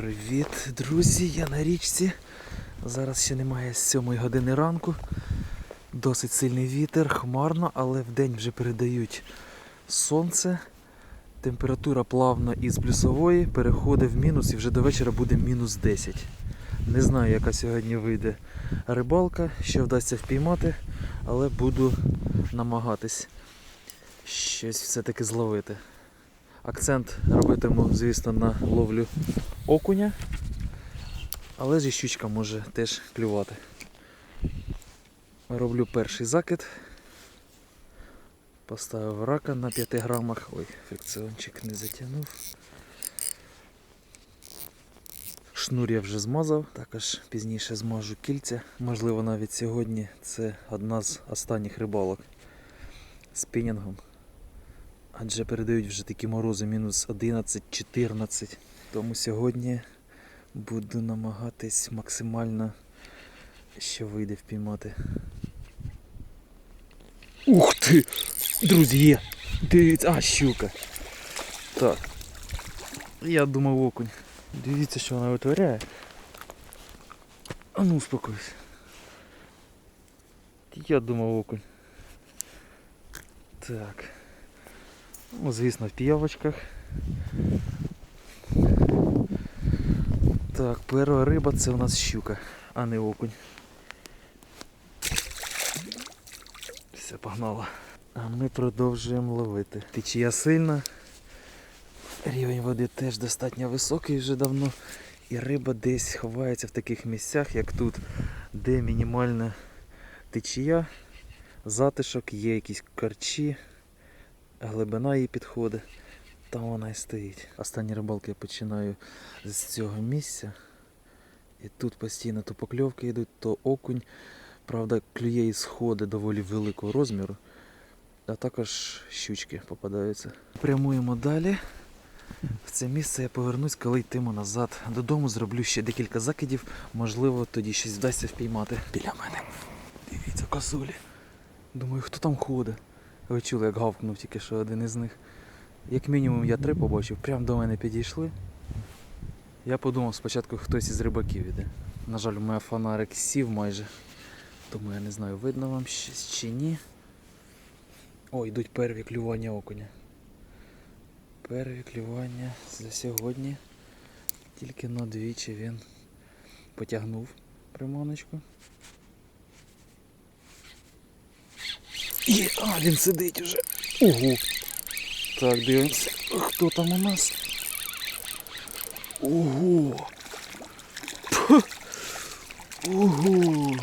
Привіт, друзі! Я на річці. Зараз ще немає 7 години ранку. Досить сильний вітер, хмарно, але вдень вже передають сонце. Температура плавно із плюсової переходить в мінус і вже до вечора буде мінус 10. Не знаю, яка сьогодні вийде рибалка, що вдасться впіймати, але буду намагатись щось все-таки зловити. Акцент робитиму, звісно, на ловлю окуня, але ж щучка може теж клювати. Роблю перший закид. Поставив рака на 5 грамах. Ой, фрикціончик не затягнув. Шнур я вже змазав, також пізніше змажу кільця. Можливо, навіть сьогодні це одна з останніх рибалок з пінінгом. Адже передають вже такі морози мінус 11-14. Тому сьогодні буду намагатись максимально що вийде впіймати. Ух ти! Друзі, є! Дивіться, а щука. Так. Я думав окунь. Дивіться, що вона витворяє. А ну успокойся. Я думав окунь. Так. Ну, звісно, в піявочках. Так, перша риба це у нас щука, а не окунь. Все, погнала. А ми продовжуємо ловити. Течія сильна. Рівень води теж достатньо високий вже давно. І риба десь ховається в таких місцях, як тут, де мінімальна течія, затишок, є якісь карчі, глибина її підходить. Там вона і стоїть. Останні рибалки я починаю з цього місця. І тут постійно то покльовки йдуть, то окунь. Правда, клює і сходи доволі великого розміру. А також щучки попадаються. Прямуємо далі. В це місце я повернусь, коли йтиму назад. Додому зроблю ще декілька закидів, можливо, тоді щось вдасться впіймати. Біля мене. Дивіться, косулі. Думаю, хто там ходить? Ви чули, як гавкнув тільки що один із них. Як мінімум я три побачив, прямо до мене підійшли. Я подумав, спочатку хтось із рибаків іде. На жаль, у мене фонарик сів майже. Тому я не знаю, видно вам щось чи ні. О, йдуть перві клювання окуня. Перві клювання за сьогодні. Тільки на двічі він потягнув приманочку. Є, а, він сидить уже. Ого. Так, дивимося. Хто там у нас? Ого. Пх. Ого.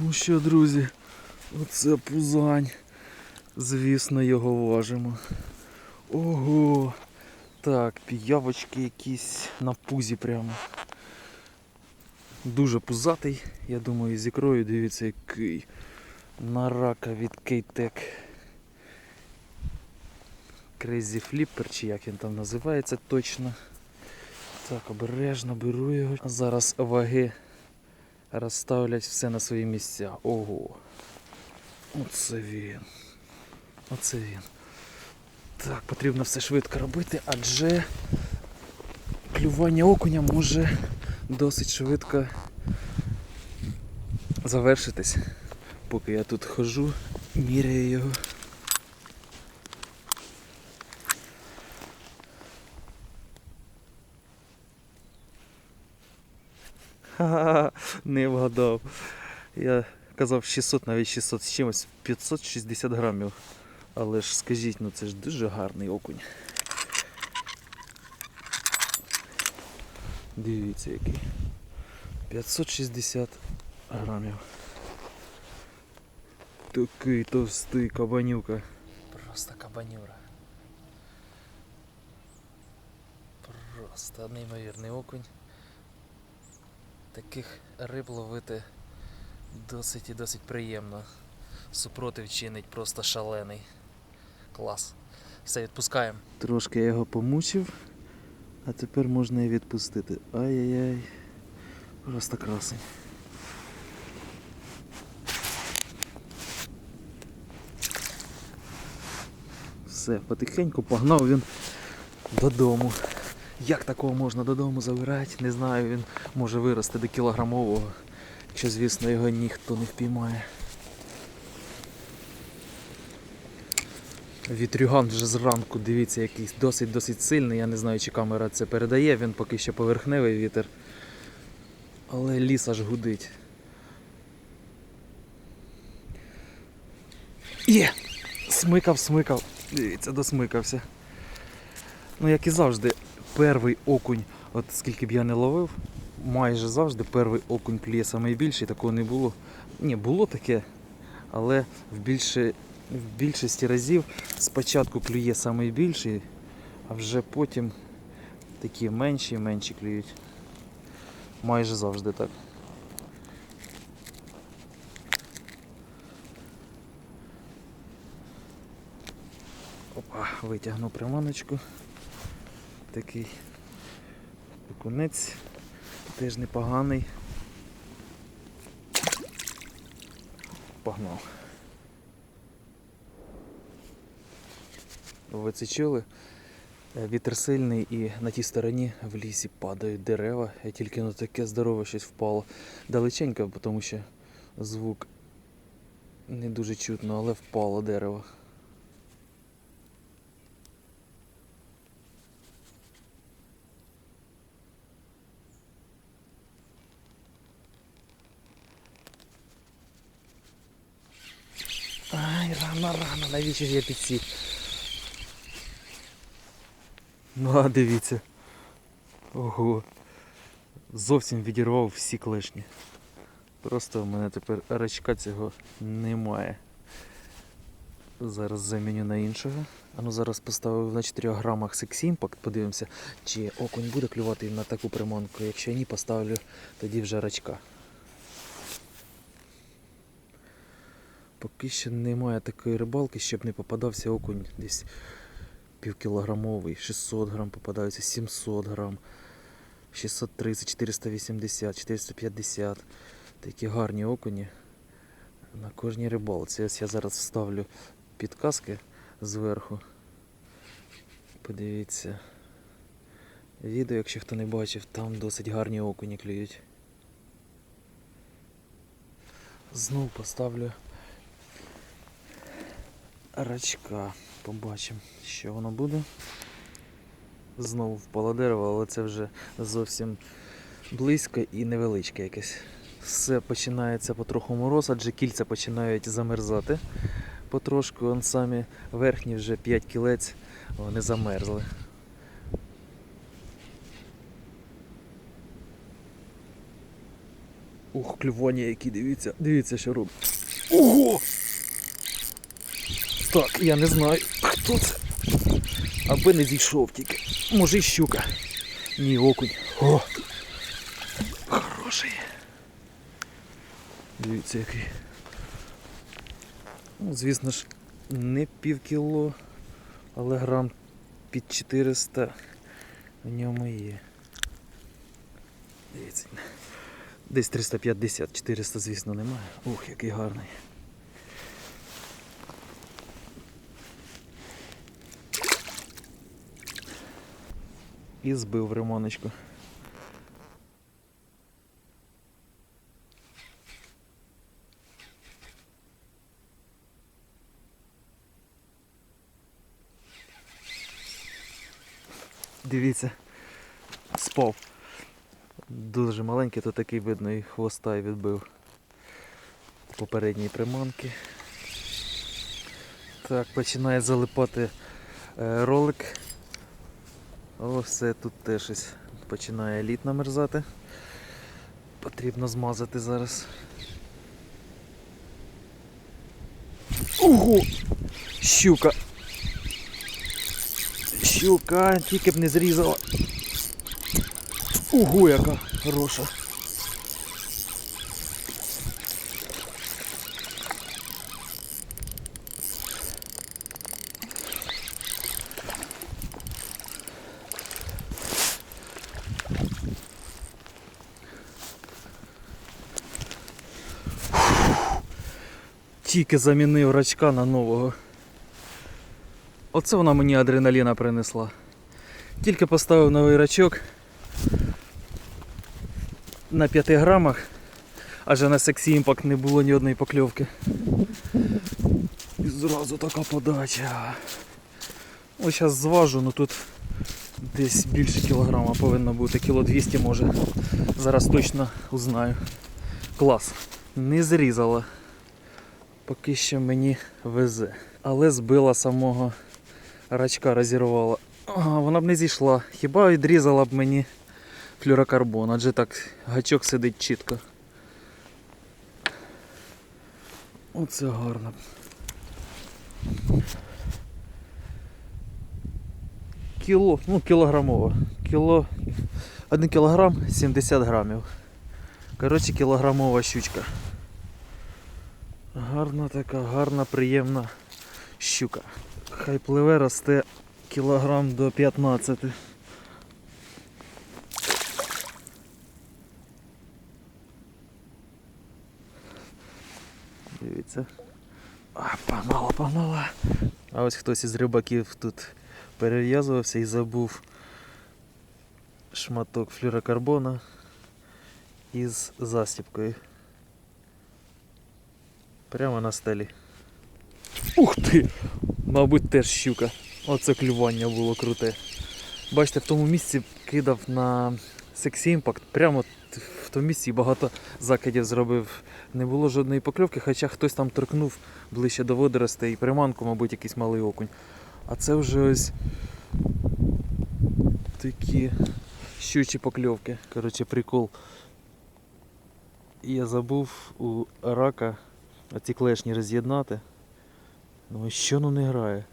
Ну що, друзі, оце пузань. Звісно, його важимо. Ого. Так, піявочки якісь на пузі прямо. Дуже пузатий, я думаю, з ікрою дивіться який. На рака від Кейтек. Crazy Flipper, чи як він там називається точно. Так, обережно беру його. Зараз ваги розставлять все на свої місця. Ого. Оце він. Оце він. Так, потрібно все швидко робити, адже клювання окуня може досить швидко завершитись. Поки я тут хожу, міряю його. Ха-ха, не вгадав. Я казав 600, навіть 600 з чимось, 560 грамів. Але ж скажіть, ну це ж дуже гарний окунь. Дивіться який. 560 грамів. Такий товстий кабанюка. Просто кабанюра. Просто неймовірний окунь. Таких риб ловити досить і досить приємно. Супротив чинить просто шалений. Клас. Все, відпускаємо. Трошки я його помучив, а тепер можна і відпустити. Ай-яй-яй. Просто красень. Все, потихеньку погнав він додому. Як такого можна додому забирати? Не знаю, він може вирости до кілограмового, якщо, звісно, його ніхто не впіймає. Вітрюган вже зранку, дивіться, якийсь досить-досить сильний. Я не знаю, чи камера це передає, він поки що поверхневий вітер. Але ліс аж гудить. Є! Смикав, смикав. Дивіться, досмикався. Ну, як і завжди, перший окунь, от скільки б я не ловив, майже завжди перший окунь клює найбільший, такого не було. Ні, було таке, але в, більше, в більшості разів спочатку клює найбільший, а вже потім такі менші і менші клюють. Майже завжди так. Опа, витягну приманочку. Такий окунець, теж непоганий. Погнав. Ви це чули? Е, Вітер сильний і на тій стороні в лісі падають дерева. Я тільки на таке здорове щось впало. Далеченько, тому що звук не дуже чутно, але впало дерево. Ай, рано, рано, навіщо ж я підсів? Ну, а дивіться. Ого. Зовсім відірвав всі клешні. Просто в мене тепер рачка цього немає. Зараз заміню на іншого. А ну зараз поставив на 4 грамах Sex Impact, подивимося, чи окунь буде клювати на таку приманку. Якщо ні, поставлю тоді вже рачка. Поки що немає такої рибалки, щоб не попадався окунь десь півкілограмовий, 600 грам попадаються, 700 грам, 630, 480, 450. Такі гарні окуні на кожній рибалці. Ось я зараз вставлю підказки зверху. Подивіться. Відео, якщо хто не бачив, там досить гарні окуні клюють. Знов поставлю рачка. Побачимо, що воно буде. Знову впало дерево, але це вже зовсім близько і невеличке якесь. Все починається потроху мороз, адже кільця починають замерзати потрошку. Он самі верхні вже 5 кілець вони замерзли. Ух, клювання які, дивіться, дивіться, що робить. Так, я не знаю, хто це. Аби не зійшов тільки. Може і щука. Ні, окунь. О! Хороший. Дивіться який. Ну, звісно ж, не пів кіло, але грам під 400 в ньому є. Дивіться. Десь 350, 400, звісно, немає. Ух, який гарний. І збив ремоночку. Дивіться, спав. Дуже маленький, то такий видно і хвоста і відбив попередньої приманки. Так, починає залипати е, ролик. О, все, тут теж щось починає лід намерзати. Потрібно змазати зараз. Ого! Щука! Щука, тільки б не зрізала. Ого, яка хороша. Тільки замінив рачка на нового. Оце вона мені адреналіна принесла. Тільки поставив новий рачок на 5 грамах, аже на Sexy Impact не було ні одної покльовки. І зразу така подача. Ось зараз зважу, ну тут десь більше кілограма повинно бути, кіло 200 може. Зараз точно узнаю. Клас. Не зрізала. Поки що мені везе. Але збила самого рачка, розірвала. Вона б не зійшла. Хіба відрізала б мені флюрокарбон, адже так гачок сидить чітко. Оце гарно. Кіло, ну кілограмово. Кіло, 1 кілограм 70 грамів. Коротше, кілограмова щучка. Гарна така, гарна, приємна щука. Хай пливе росте кілограм до 15. Дивіться. А, погнала, погнала. А ось хтось із рибаків тут перев'язувався і забув шматок флюрокарбона із застіпкою. Прямо на стелі. Ух ти! Мабуть, теж щука. Оце клювання було круте. Бачите, в тому місці кидав на Sexy Impact. Прямо в тому місці багато закидів зробив. Не було жодної покльовки, хоча хтось там торкнув ближче до водоростей і приманку, мабуть, якийсь малий окунь. А це вже ось такі щучі покльовки. Коротше, прикол. Я забув у рака оці клешні роз'єднати. Ну і що ну не грає?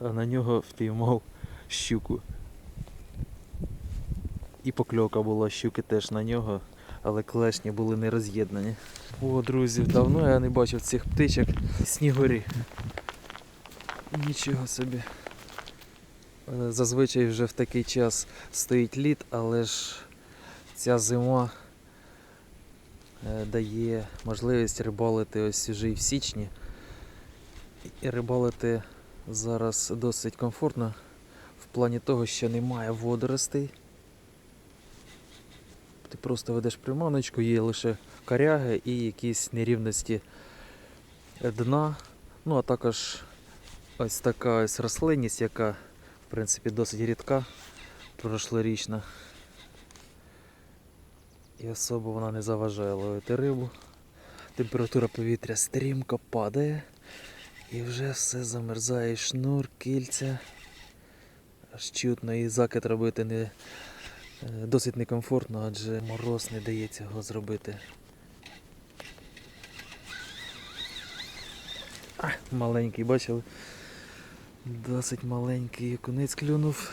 А на нього впіймав щуку. І покльовка була щуки теж на нього, але клешні були не роз'єднані. О, друзі, давно я не бачив цих птичок. Снігурі. Нічого собі. Е, Зазвичай вже в такий час стоїть лід, але ж ця зима дає можливість рибалити ось уже і в січні. І рибалити зараз досить комфортно в плані того, що немає водоростей. Ти просто ведеш приманочку, є лише коряги і якісь нерівності дна. Ну а також ось така ось рослинність, яка в принципі досить рідка, прошлорічна. І особо вона не заважає ловити рибу. Температура повітря стрімко падає. І вже все замерзає, шнур, кільця. Аж чутно і закид робити не, е, досить некомфортно, адже мороз не дає цього зробити. А, маленький, бачили? Досить маленький окунець клюнув.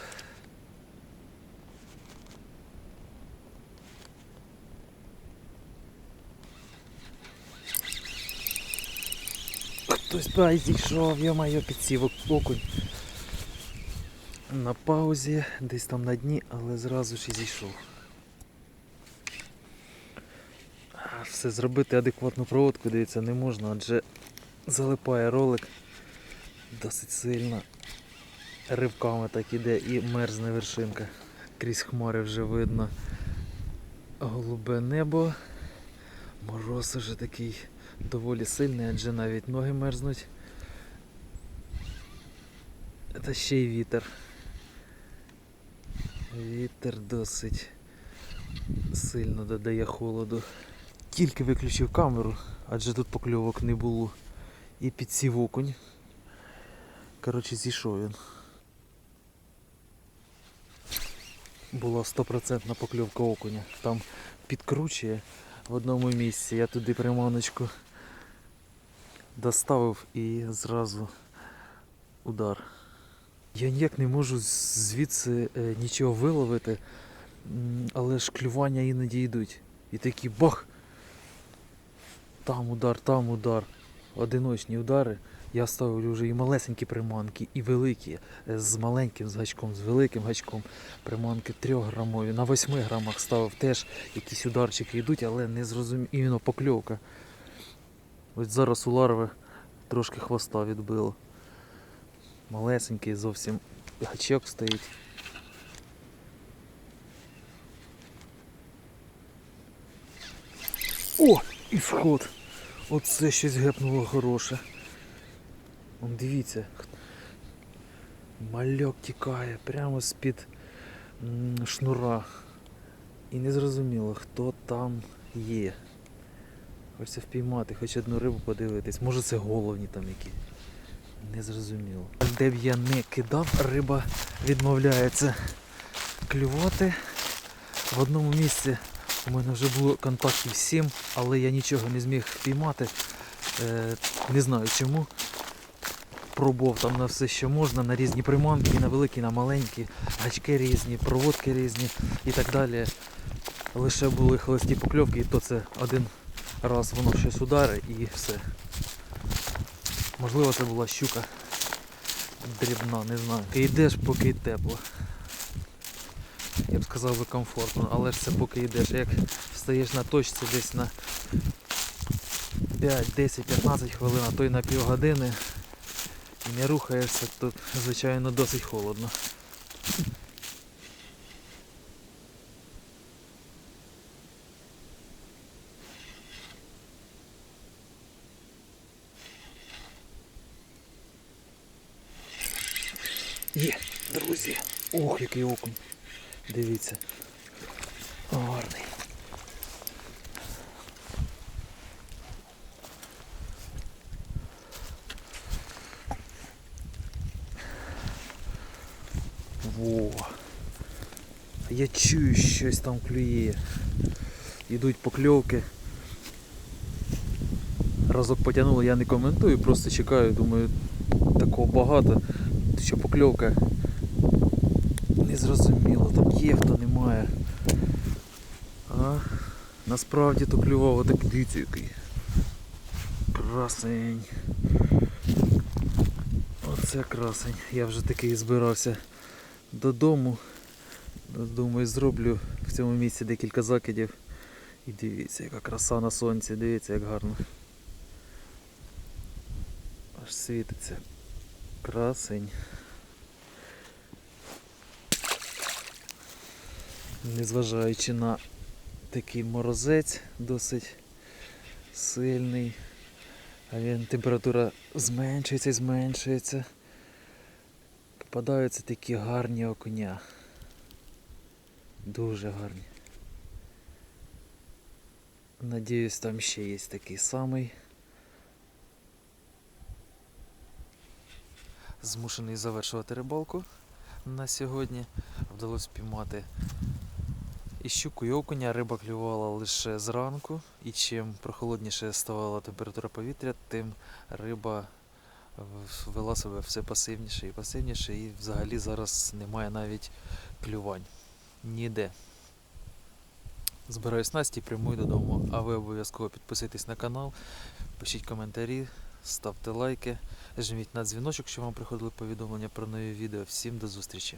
Хтось ба, зійшов, йо-моє, підсів окунь. На паузі, десь там на дні, але зразу ж і зійшов. Все зробити адекватну проводку, дивіться, не можна, адже залипає ролик досить сильно. Ривками так іде і мерзне вершинка. Крізь хмари вже видно голубе небо. Мороз уже такий доволі сильний, адже навіть ноги мерзнуть. Та ще й вітер. Вітер досить сильно додає холоду. Тільки виключив камеру, адже тут покльовок не було. І підсів окунь. Коротше, зійшов він. Була стопроцентна покльовка окуня. Там підкручує в одному місці. Я туди приманочку доставив і зразу удар. Я ніяк не можу звідси е, нічого виловити, але ж клювання іноді йдуть. І такі бах! Там удар, там удар. Одиночні удари. Я ставлю вже і малесенькі приманки, і великі, е, з маленьким з гачком, з великим гачком. Приманки 3 грамові. На 8 грамах ставив теж якісь ударчики йдуть, але не зрозумів. Іменно покльовка. Ось зараз у ларви трошки хвоста відбило. Малесенький зовсім гачок стоїть. О! І сход! Оце щось гепнуло хороше. Он дивіться. Мальок тікає прямо з-під шнура. І не зрозуміло, хто там є. Хочеться впіймати, хоч одну рибу подивитись. Може це головні там які. Не зрозуміло. Де б я не кидав, риба відмовляється клювати. В одному місці у мене вже було контактів 7, але я нічого не зміг впіймати. Е, не знаю чому. Пробував там на все, що можна, на різні приманки, на великі, на маленькі, гачки різні, проводки різні і так далі. Лише були холості покльовки, і то це один раз воно щось ударить і все. Можливо, це була щука дрібна, не знаю. Ти йдеш, поки тепло. Я б сказав би комфортно, але ж це поки йдеш. Як встаєш на точці десь на 5, 10, 15 хвилин, а то й на півгодини і не рухаєшся, то звичайно досить холодно. Є, друзі. Ох, який окунь. Дивіться. Гарний. Во. Я чую, щось там клює. Йдуть покльовки. Разок потягнуло, я не коментую, просто чекаю, думаю, такого багато, що покльовка не зрозуміло, там є, хто немає. А насправді то клювало так дивіться який. Красень. Оце красень. Я вже такий збирався додому. Думаю, зроблю в цьому місці декілька закидів. І дивіться, яка краса на сонці, дивіться, як гарно. Аж світиться. Красень. Незважаючи на такий морозець досить сильний. А він температура зменшується і зменшується. Попадаються такі гарні окуня. Дуже гарні. Надіюсь, там ще є такий самий. Змушений завершувати рибалку на сьогодні. Вдалося піймати і щуку, і окуня. Риба клювала лише зранку. І чим прохолодніше ставала температура повітря, тим риба вела себе все пасивніше і пасивніше. І взагалі зараз немає навіть клювань. Ніде. Збираюсь Насті, прямую додому. А ви обов'язково підписуйтесь на канал, пишіть коментарі, ставте лайки, жміть на дзвіночок, щоб вам приходили повідомлення про нові відео. Всім до зустрічі!